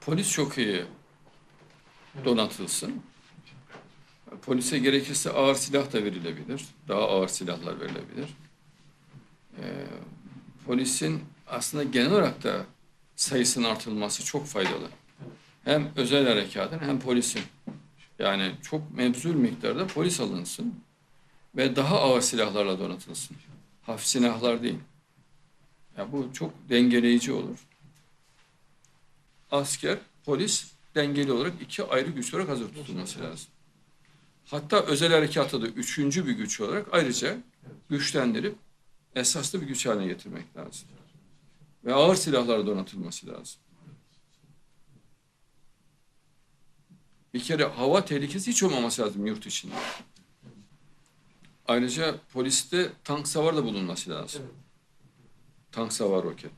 Polis çok iyi donatılsın. Polise gerekirse ağır silah da verilebilir. Daha ağır silahlar verilebilir. Ee, polisin aslında genel olarak da sayısının artırılması çok faydalı. Hem özel harekatın hem polisin. Yani çok mevzul miktarda polis alınsın ve daha ağır silahlarla donatılsın. Hafif silahlar değil. Ya bu çok dengeleyici olur. Asker, polis dengeli olarak iki ayrı güç olarak hazır tutulması lazım. Hatta özel harekatı da üçüncü bir güç olarak ayrıca güçlendirip esaslı bir güç haline getirmek lazım. Ve ağır silahlarla donatılması lazım. Bir kere hava tehlikesi hiç olmaması lazım yurt içinde. Ayrıca poliste tank savar da bulunması lazım. Tank savar roket.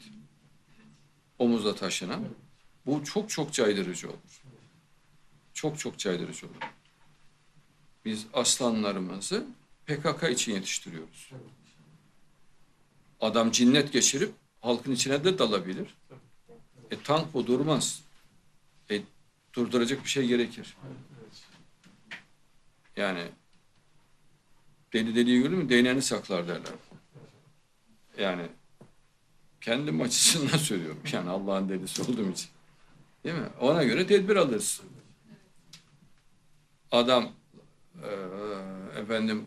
Omuzda taşınan. Bu çok çok caydırıcı olur. Çok çok caydırıcı olur. Biz aslanlarımızı PKK için yetiştiriyoruz. Adam cinnet geçirip halkın içine de dalabilir. E tank bu durmaz. E durduracak bir şey gerekir. Yani deli deliyi görür mü değneğini saklar derler. Yani kendim açısından söylüyorum. Yani Allah'ın delisi olduğum için. Değil mi? Ona göre tedbir alırız. Adam eee, efendim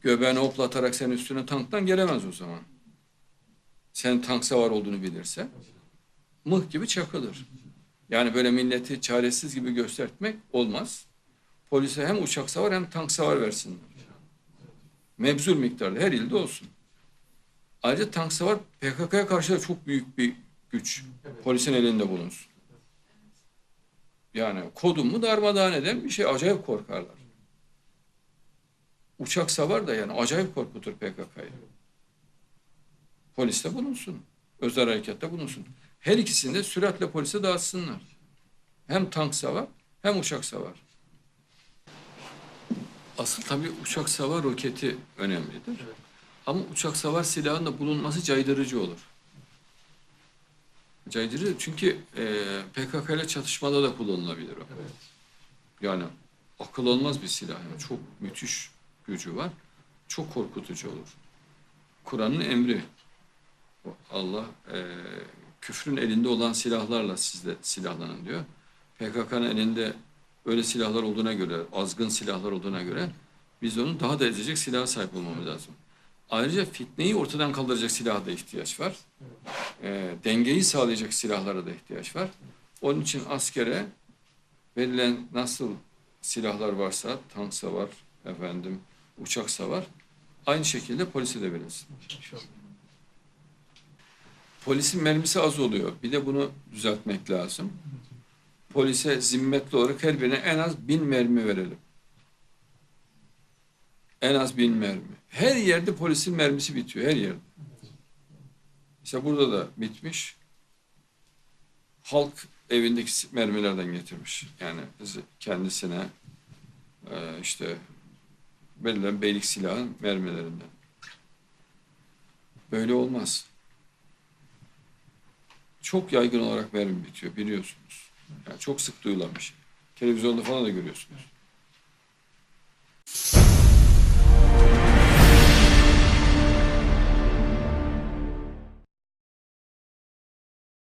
göbeğini hoplatarak senin üstüne tanktan gelemez o zaman. Sen tank savar olduğunu bilirse mıh gibi çakılır. Yani böyle milleti çaresiz gibi göstermek olmaz. Polise hem uçak savar hem tank savar versinler. Mebzul miktarda her ilde olsun. Ayrıca tank savar PKK'ya karşı da çok büyük bir güç. Polisin elinde bulunsun. Yani kodumu darmadağın eden bir şey acayip korkarlar. Uçak savar da yani acayip korkutur PKK'yı. Poliste bulunsun. Özel harekatta bulunsun. Her ikisini de süratle polise dağıtsınlar. Hem tank savar hem uçak savar. Asıl tabii uçak savar roketi önemlidir. Ama uçak savar silahının da bulunması caydırıcı olur. Caydırıcı çünkü e, PKK ile çatışmada da kullanılabilir o. Yani akıl olmaz bir silah. Yani çok müthiş gücü var. Çok korkutucu olur. Kur'an'ın emri. Allah e, küfrün elinde olan silahlarla siz de silahlanın diyor. PKK'nın elinde öyle silahlar olduğuna göre, azgın silahlar olduğuna göre biz onun daha da ezecek silaha sahip olmamız lazım. Ayrıca fitneyi ortadan kaldıracak silaha da ihtiyaç var. E, dengeyi sağlayacak silahlara da ihtiyaç var. Onun için askere verilen nasıl silahlar varsa, tank savar, efendim, uçak savar, aynı şekilde polise de verilsin. Polisin mermisi az oluyor. Bir de bunu düzeltmek lazım. Polise zimmetli olarak her birine en az bin mermi verelim. En az bin mermi. Her yerde polisin mermisi bitiyor. Her yerde. İşte burada da bitmiş. Halk evindeki mermilerden getirmiş. Yani kendisine e, işte verilen beylik silahın mermilerinden. Böyle olmaz. Çok yaygın olarak mermi bitiyor biliyorsunuz. Yani çok sık duyulan bir şey. Televizyonda falan da görüyorsunuz.